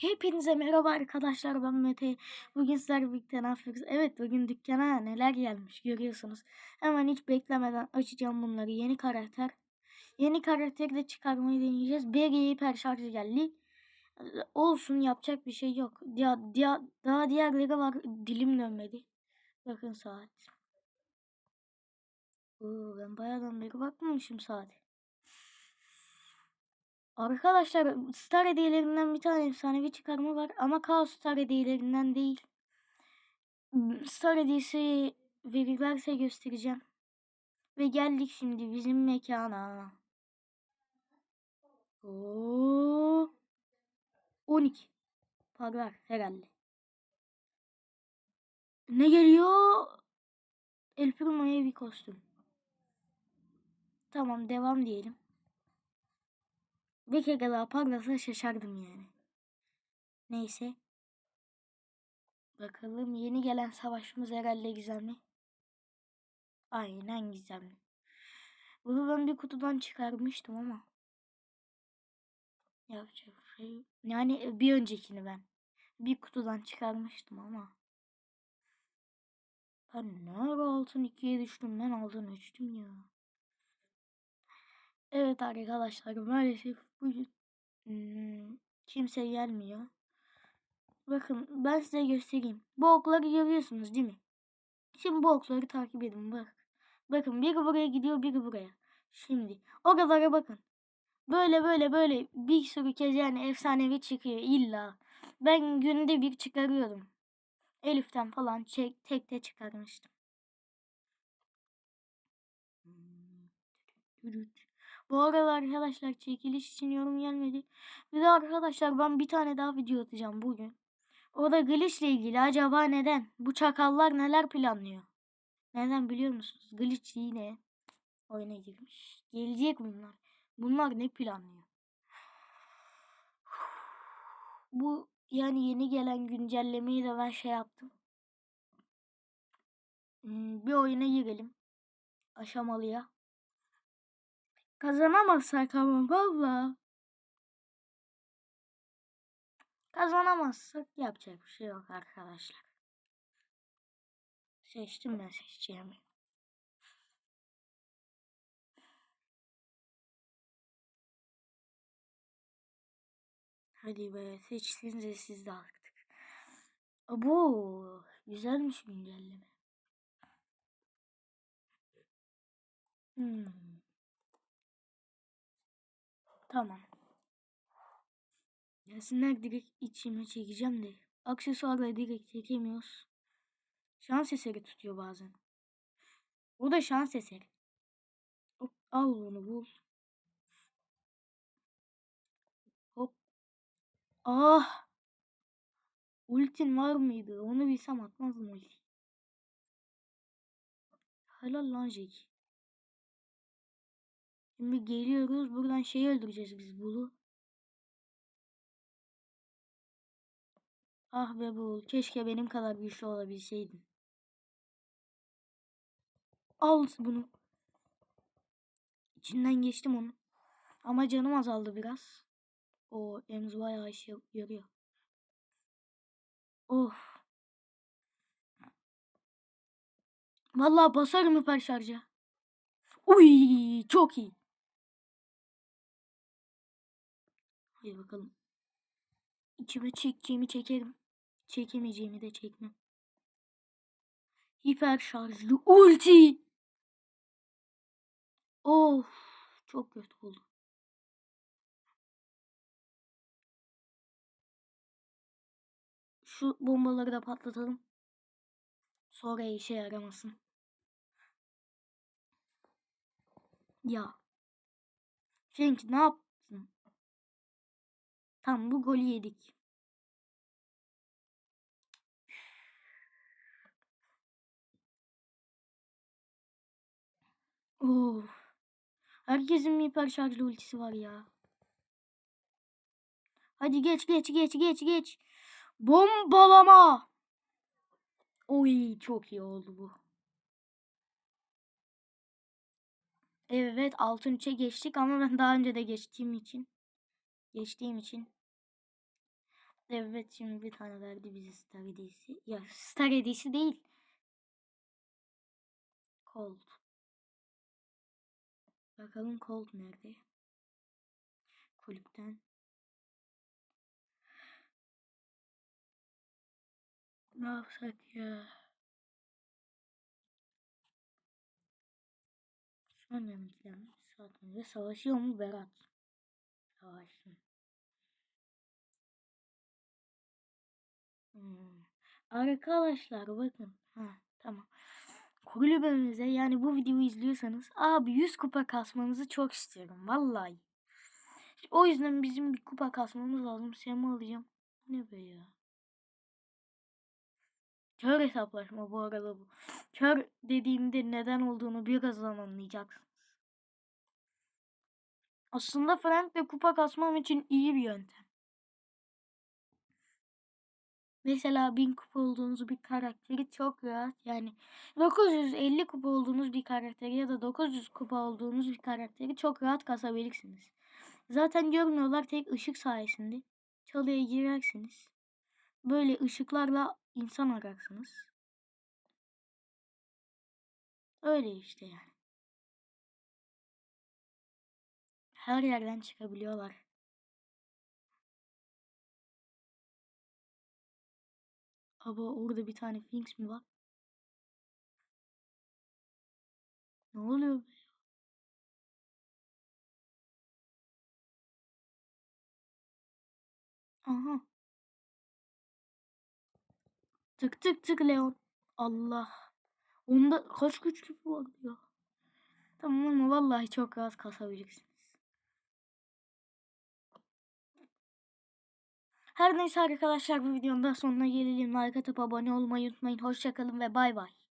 Hepinize merhaba arkadaşlar ben Mete. Bugün sizlerle birlikte ne yapıyoruz? Evet bugün dükkana neler gelmiş görüyorsunuz. Hemen hiç beklemeden açacağım bunları. Yeni karakter. Yeni karakteri de çıkarmayı deneyeceğiz. BG hiper şarjı geldi. Olsun yapacak bir şey yok. Ya, ya, daha diğerleri var dilim dönmedi. Bakın saat. Oo, ben bayağıdan beri bakmamışım saate. Arkadaşlar Star hediyelerinden bir tane efsanevi çıkarma var ama Kaos Star hediyelerinden değil. Star hediyesi verirlerse göstereceğim. Ve geldik şimdi bizim mekana. Oo. 12. Parlar herhalde. Ne geliyor? El Primo'ya bir kostüm. Tamam devam diyelim. Bir kere daha parlasa şaşardım yani. Neyse. Bakalım yeni gelen savaşımız herhalde gizemli. Aynen gizemli. Bunu ben bir kutudan çıkarmıştım ama. Yapacak şey. Yani bir öncekini ben. Bir kutudan çıkarmıştım ama. Ben ne ara altın ikiye düştüm ben altın üçtüm ya. Evet arkadaşlar maalesef bugün hmm, kimse gelmiyor. Bakın ben size göstereyim. Bu okları görüyorsunuz değil mi? Şimdi bu okları takip edin bak. Bakın biri buraya gidiyor biri buraya. Şimdi oralara bakın. Böyle böyle böyle bir sürü kez yani efsanevi çıkıyor illa. Ben günde bir çıkarıyorum. Elif'ten falan çek, tek de çıkarmıştım. Bu arada arkadaşlar çekiliş için yorum gelmedi. Bir de arkadaşlar ben bir tane daha video atacağım bugün. O da Glitch ile ilgili. Acaba neden? Bu çakallar neler planlıyor? Neden biliyor musunuz? Glitch yine oyuna girmiş. Gelecek bunlar. Bunlar ne planlıyor? Bu yani yeni gelen güncellemeyi de ben şey yaptım. Hmm, bir oyuna girelim. Aşamalıya. Kazanamazsak ama valla. Kazanamazsak yapacak bir şey yok arkadaşlar. Seçtim ben seçeceğimi. Hadi be seçsinize siz de artık. Abo güzelmiş güncelleme. Hmm. Tamam. Gelsinler direkt içime çekeceğim de. Aksesuarla direkt çekemiyoruz. Şans eseri tutuyor bazen. Bu da şans eseri. Hop, al bunu bul. Hop. Ah. Ultin var mıydı? Onu bilsem atmazdım ulti. Helal lan Jack. Şimdi geliyoruz. Buradan şeyi öldüreceğiz biz bunu. Ah be bu. Keşke benim kadar güçlü olabilseydin. Al bunu. İçinden geçtim onu. Ama canım azaldı biraz. O Emz bayağı işe yarıyor. Of. Vallahi basarım hiper şarja. Uy, çok iyi. Hadi bakalım. İçime çekeceğimi çekerim. Çekemeyeceğimi de çekmem. Hiper şarjlı ulti. Of. Çok kötü oldu. Şu bombaları da patlatalım. Sonra işe yaramasın. Ya. Çünkü ne yaptın? Tam bu golü yedik. Of. Herkesin hiper şarjlı ultisi var ya. Hadi geç geç geç geç geç. Bombalama. Oy çok iyi oldu bu. Evet altın üçe geçtik ama ben daha önce de geçtiğim için. Geçtiğim için. Evet şimdi bir tane verdi bize Star hediyesi. Ya Star hediyesi değil. Colt. Bakalım Colt nerede? Kulüpten. Ne yapsak ya? Şu an mi? Saat önce savaşıyor mu Berat? Savaşsın. Arkadaşlar bakın. Ha, tamam. Kulübümüze yani bu videoyu izliyorsanız abi 100 kupa kasmanızı çok istiyorum. Vallahi. O yüzden bizim bir kupa kasmamız lazım. Semi alacağım. Ne be ya? Kör hesaplaşma bu arada bu. Kör dediğimde neden olduğunu birazdan anlayacaksınız. Aslında Frank'le kupa kasmam için iyi bir yöntem. Mesela 1000 kupa olduğunuz bir karakteri çok rahat yani 950 kupa olduğunuz bir karakteri ya da 900 kupa olduğunuz bir karakteri çok rahat kasabilirsiniz. Zaten görmüyorlar tek ışık sayesinde. Çalıya girersiniz. Böyle ışıklarla insan ararsınız. Öyle işte yani. Her yerden çıkabiliyorlar. Ama orada bir tane Sphinx mi var? Ne oluyor be? Aha. Tık tık tık Leon. Allah. Onda kaç güç gibi var ya. Tamam ama vallahi çok rahat kasabilirsiniz. Her neyse arkadaşlar bu videonun da sonuna gelelim. Like atıp abone olmayı unutmayın. Hoşçakalın ve bay bay.